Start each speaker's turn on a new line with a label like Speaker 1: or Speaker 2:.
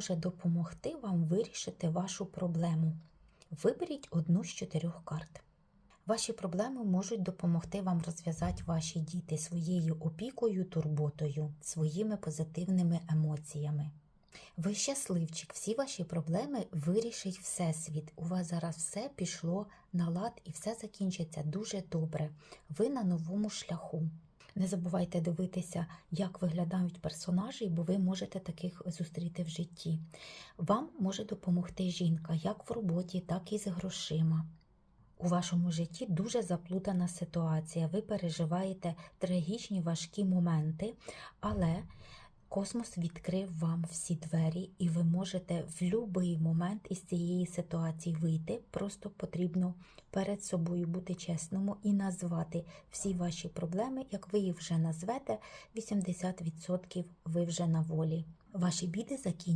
Speaker 1: може допомогти вам вирішити вашу проблему. Виберіть одну з чотирьох карт. Ваші проблеми можуть допомогти вам розв'язати ваші діти своєю опікою, турботою, своїми позитивними емоціями. Ви щасливчик, всі ваші проблеми вирішить Всесвіт. У вас зараз все пішло на лад і все закінчиться дуже добре. Ви на новому шляху. Не забувайте дивитися, як виглядають персонажі, бо ви можете таких зустріти в житті. Вам може допомогти жінка як в роботі, так і з грошима. У вашому житті дуже заплутана ситуація. Ви переживаєте трагічні важкі моменти, але космос відкрив вам всі двері, і ви можете в будь-який момент із цієї ситуації вийти. Просто потрібно перед собою бути чесному і назвати всі ваші проблеми. Як ви їх вже назвете, 80% ви вже на волі. Ваші біди закінчаться.